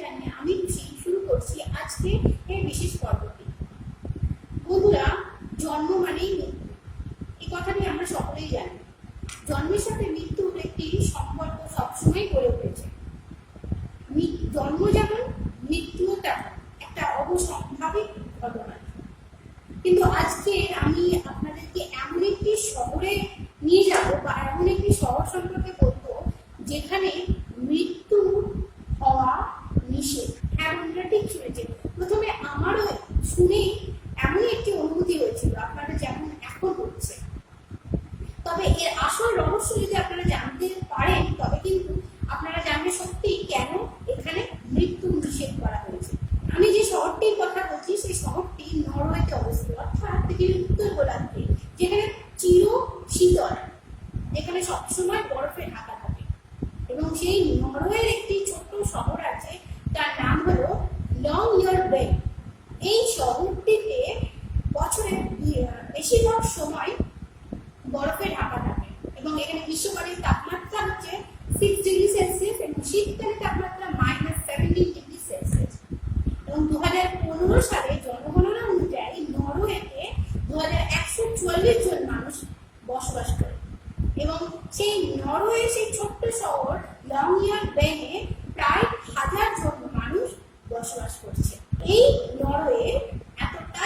জানি আমি খুশি শুরু করছি আজকে এই বিশেষ পর্বটি। বন্ধুরা, জন্ম মানেই মৃত্যু। এই কথাটি আমরা সকলেই জানি। জন্মের সাথে মৃত্যুর একটি সম্পর্ক সবসময় me. শহরটিতে বছরের বেশিরভাগ সময় বরফে ঢাকা থাকে এবং এখানে গ্রীষ্মকালীন তাপমাত্রা হচ্ছে সিক্স ডিগ্রি সেলসিয়াস এবং শীতকালীন তাপমাত্রা মাইনাস সেভেন্টিন ডিগ্রি সেলসিয়াস এবং দু হাজার পনেরো সালে জনগণনা অনুযায়ী নরওয়েতে দু হাজার একশো চুয়াল্লিশ জন মানুষ বসবাস করে। এবং সেই নরওয়ে, সেই ছোট্ট শহর লংইয়ার বেনে প্রায় হাজার জন মানুষ বসবাস করছে। এই নরওয়ে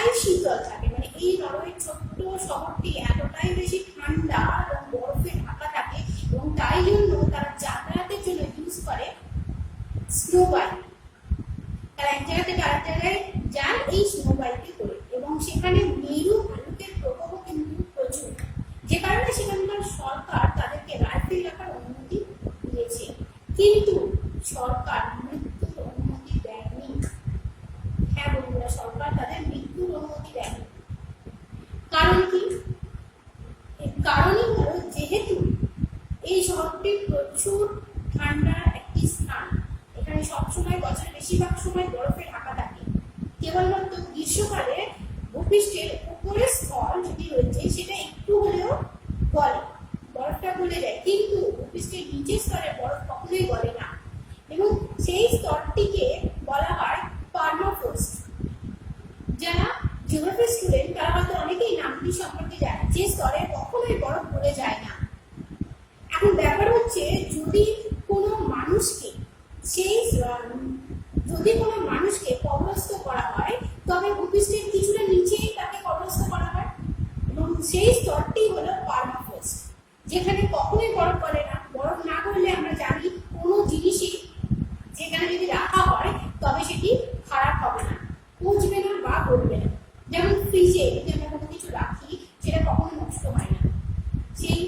এতটাই শীতল থাকে মানে এই নরওয়ের ছোট্ট শহরটি এতটাই বেশি ঠান্ডা এবং বরফে ঢাকা থাকে এবং তাই জন্য তারা যাতায়াতের জন্য ইউজ করে স্নো বাইক তারা এক জায়গা থেকে আরেক জায়গায় যান এই স্নো বাইকে করে এবং সেখানে মেরু ভালুকের প্রভাবও কিন্তু প্রচুর। যে কারণে সেখানকার সরকার তাদেরকে রাইফেল রাখার অনুমতি দিয়েছে। কিন্তু সরকার মৃত্যুর অনুমতি দেয়নি হ্যাঁ বন্ধুরা সরকার তাদের মৃত্যুর অনুমতি দেয়নি কারণ কি এর কারণই হলো যেহেতু এই শহরটি প্রচুর ঠান্ডার একটি স্থান। এখানে সবসময় বছরের বেশিরভাগ সময় বরফে ঢাকা থাকে। কেবলমাত্র গ্রীষ্মকালে ভূপৃষ্ঠের উপরের স্তর যেটি রয়েছে, সেটা একটু হলেও গলে। বরফটা গলে যায়, কিন্তু ভূপৃষ্ঠের নিচের স্তরে বরফ কখনোই গলে না। এবং সেই স্তরটিকে বলা হয় পার্মাফ্রোস্ট যারা জিওগ্রাফি স্টুডেন্ট তারা হয়তো অনেকেই নামটি সম্পর্কে জানে। যে স্তরে বরফ যায় না। এখন ব্যাপার হচ্ছে, যদি কোনো মানুষকে, সেই যদি কোনো মানুষকে কবরস্থ করা হয়, তবে ভূপৃষ্ঠের কিছুটা নিচেই তাকে কবরস্থ করা হয়। এবং সেই স্তরটি হলো পার্মাফ্রোস্ট যেখানে কখনোই বরফ পড়ে না। বরফ না করলে আমরা জানি কোনো জিনিসই যেখানে যদি রাখা হয়, তবে সেটি খারাপ হবে না, পচবে না বা করবে না। যেমন ফ্রিজে যদি আমরা কোনো কিছু রাখি সেটা কখনো নষ্ট হয় না সেই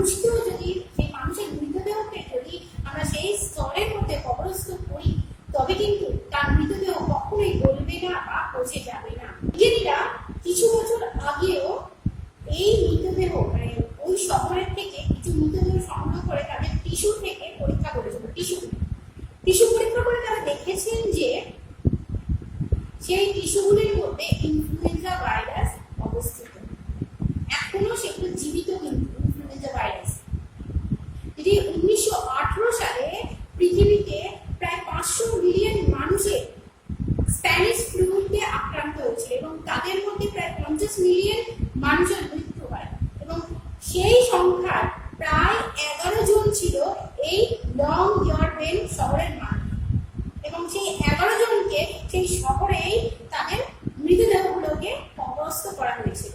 মানুষকেও যদি, সেই মানুষের মৃতদেহকে যদি আমরা সেই স্তরের মধ্যে কবরস্থ করি, তবে কিন্তু তার মৃতদেহ কখনোই গলবে না বা পচে যাবে না। বিজ্ঞানীরা কিছু বছর আগেও এই মৃতদেহ মানে ওই শহরের থেকে কিছু মৃতদেহ সংগ্রহ করে তাদের টিস্যু থেকে পরীক্ষা করেছিল, টিস্যু। টিস্যু পরীক্ষা করে তারা দেখেছেন যে সেই টিস্যুগুলির মধ্যে ইনফ্লুয়েঞ্জা ভাইরাস অবস্থিত এখনও সেগুলো জীবিত কিন্তু ইনফ্লুয়েঞ্জা ভাইরাস যেটি উনিশশো আঠারো সালে পৃথিবীতে প্রায় পাঁচশো মিলিয়ন মানুষের স্প্যানিশ ফ্লুতে আক্রান্ত হয়েছিল এবং তাদের মধ্যে প্রায় পঞ্চাশ মিলিয়ন মানুষের মৃত্যু হয়। এবং সেই সংখ্যার প্রায় এগারো জন ছিল এই লং ইয়রবেন শহরের মানুষ এবং সেই এগারো জনকে সেই শহরেই তাদের মৃতদেহগুলোকে কবরস্থ করা হয়েছিল।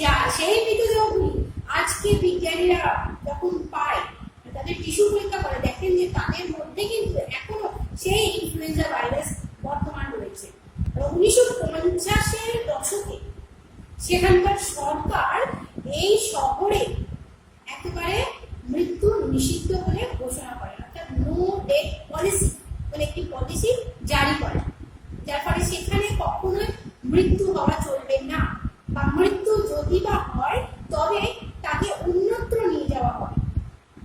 যা সেই মৃতদেহগুলি আজকে বিজ্ঞানীরা যখন পায়, তাদের টিস্যু পরীক্ষা করে, দেখেন যে তাদের মধ্যে কিন্তু এখনও সেই ইনফ্লুয়েঞ্জা ভাইরাস বর্তমান রয়েছে। উনিশশো পঞ্চাশের দশকে সেখানকার সরকার এই শহরে একেবারে মৃত্যু নিষিদ্ধ বলে ঘোষণা করে, অর্থাৎ নো ডেথ পলিসি বলে একটি পলিসি জারি করে। যার ফলে সেখানে কখনোই মৃত্যু হওয়া চলবে না বা মৃত্যু যদি বা হয় তবে তাকে অন্যত্র নিয়ে যাওয়া হয়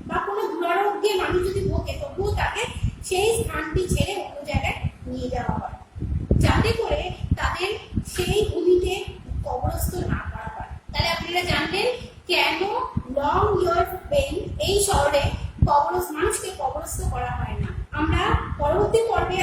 বা কোনো দুরারোগ্যে মানুষ যদি ভোগে তবুও তাকে সেই স্থানটি ছেড়ে অন্য জায়গায় নিয়ে যাওয়া হয়। যাতে করে তাদের সেই ভূমিতে কবরস্থ না করা হয়। তাহলে আপনারা জানলেন কেন লং ইয়ার পেন এই শহরে কবরস্থ, মানুষকে কবরস্থ করা হয় না। আমরা পরবর্তী পর্বে